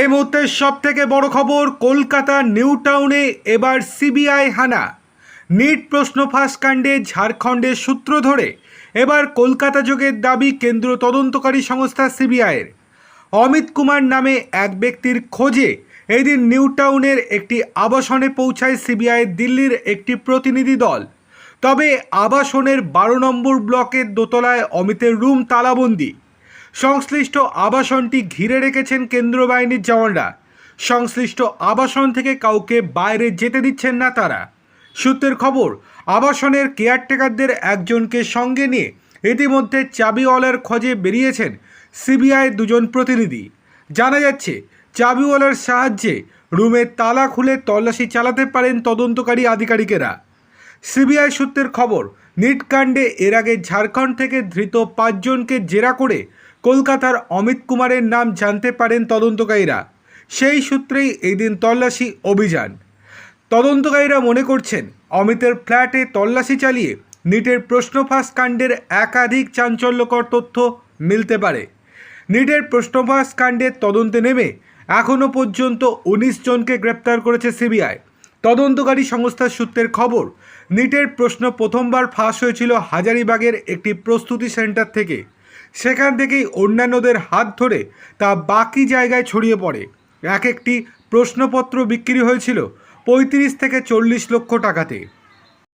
এই মুহূর্তে সব থেকে বড় খবর, কলকাতা নিউ টাউনে এবার সিবিআই হানা। নিট প্রশ্ন ফাঁস কাণ্ডে ঝাড়খণ্ডের সূত্র ধরে এবার কলকাতা যোগের দাবি কেন্দ্র তদন্তকারী সংস্থা সিবিআইয়ের। অমিত কুমার নামে এক ব্যক্তির খোঁজে এদিন নিউ টাউনের একটি আবাসনে পৌঁছায় সিবিআই দিল্লির একটি প্রতিনিধি দল। তবে আবাসনের বারো নম্বর ব্লকের দোতলায় অমিতের রুম তালাবন্দি। সংশ্লিষ্ট আবাসনটি ঘিরে রেখেছেন কেন্দ্র বাহিনীর জওয়ানরা। সংশ্লিষ্ট আবাসন থেকে কাউকে বাইরে যেতে দিচ্ছেন না তারা। সূত্রের খবর, আবাসনের কেয়ারটেকারদের একজনকে সঙ্গে নিয়ে ইতিমধ্যে চাবিওয়ালার খোঁজে বেরিয়েছেন সিবিআই দুজন প্রতিনিধি। জানা যাচ্ছে, চাবিওয়ালার সাহায্যে রুমের তালা খুলে তল্লাশি চালাতে পারেন তদন্তকারী আধিকারিকেরা। সিবিআই সূত্রের খবর, নিটকাণ্ডে এর আগে ঝাড়খণ্ড থেকে ধৃত পাঁচজনকে জেরা করে কলকাতার অমিত কুমারের নাম জানতে পারেন তদন্তকারীরা। সেই সূত্রেই এই দিন তল্লাশি অভিযান। তদন্তকারীরা মনে করছেন, অমিতের ফ্ল্যাটে তল্লাশি চালিয়ে নিটের প্রশ্ন ফাঁস কাণ্ডের একাধিক চাঞ্চল্যকর তথ্য মিলতে পারে। নিটের প্রশ্নফাঁস কাণ্ডের তদন্তে নেমে এখনও পর্যন্ত উনিশ জনকে গ্রেপ্তার করেছে সিবিআই। তদন্তকারী সংস্থার সূত্রের খবর, নিটের প্রশ্ন প্রথমবার ফাঁস হয়েছিল হাজারিবাগের একটি প্রস্তুতি সেন্টার থেকে। সেখান থেকেই অন্যান্যদের হাত ধরে তা বাকি জায়গায় ছড়িয়ে পড়ে। এক একটি প্রশ্নপত্র বিক্রি হয়েছিল পঁয়ত্রিশ থেকে চল্লিশ লক্ষ টাকাতে।